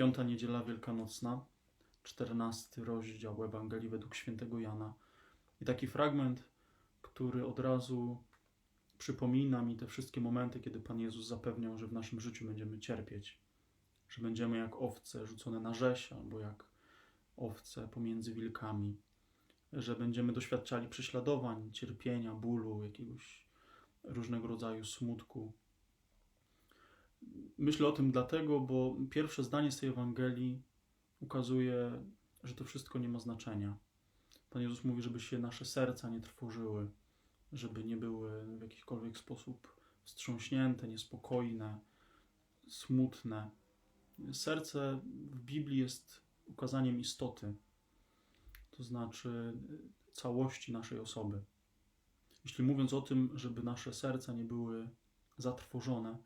Piąta niedziela wielkanocna, czternasty rozdział Ewangelii według świętego Jana. I taki fragment, który od razu przypomina mi te wszystkie momenty, kiedy Pan Jezus zapewniał, że w naszym życiu będziemy cierpieć, że będziemy jak owce rzucone na rzeź, albo jak owce pomiędzy wilkami, że będziemy doświadczali prześladowań, cierpienia, bólu, jakiegoś różnego rodzaju smutku. Myślę o tym dlatego, bo pierwsze zdanie z tej Ewangelii ukazuje, że to wszystko nie ma znaczenia. Pan Jezus mówi, żeby się nasze serca nie trwożyły, żeby nie były w jakikolwiek sposób wstrząśnięte, niespokojne, smutne. Serce w Biblii jest ukazaniem istoty, to znaczy całości naszej osoby. Jeśli mówiąc o tym, żeby nasze serca nie były zatrwożone,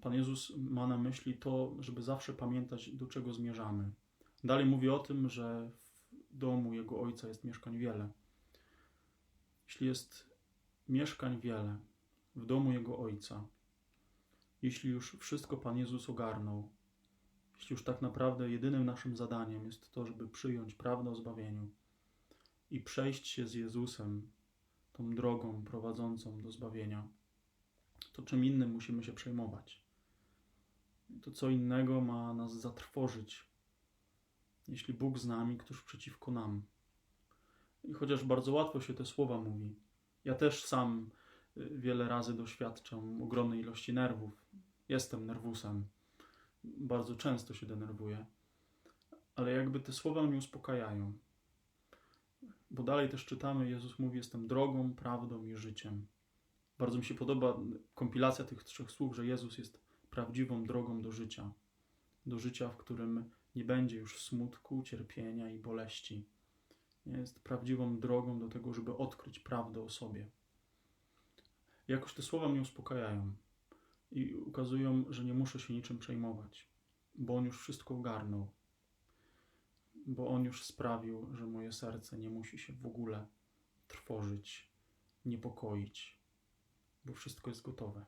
Pan Jezus ma na myśli to, żeby zawsze pamiętać, do czego zmierzamy. Dalej mówi o tym, że w domu Jego Ojca jest mieszkań wiele. Jeśli jest mieszkań wiele w domu Jego Ojca, jeśli już wszystko Pan Jezus ogarnął, jeśli już tak naprawdę jedynym naszym zadaniem jest to, żeby przyjąć prawdę o zbawieniu i przejść się z Jezusem tą drogą prowadzącą do zbawienia, to czym innym musimy się przejmować. To co innego ma nas zatrwożyć, jeśli Bóg z nami, któż przeciwko nam. I chociaż bardzo łatwo się te słowa mówi, ja też sam y, wiele razy doświadczam ogromnej ilości nerwów. Jestem nerwusem. Bardzo często się denerwuję. Ale jakby te słowa mnie uspokajają. Bo dalej też czytamy, Jezus mówi, jestem drogą, prawdą i życiem. Bardzo mi się podoba kompilacja tych trzech słów, że Jezus jest prawdziwą drogą do życia. Do życia, w którym nie będzie już smutku, cierpienia i boleści. Jest prawdziwą drogą do tego, żeby odkryć prawdę o sobie. Jakoś te słowa mnie uspokajają i ukazują, że nie muszę się niczym przejmować, bo On już wszystko ogarnął, bo On już sprawił, że moje serce nie musi się w ogóle trwożyć, niepokoić, bo wszystko jest gotowe.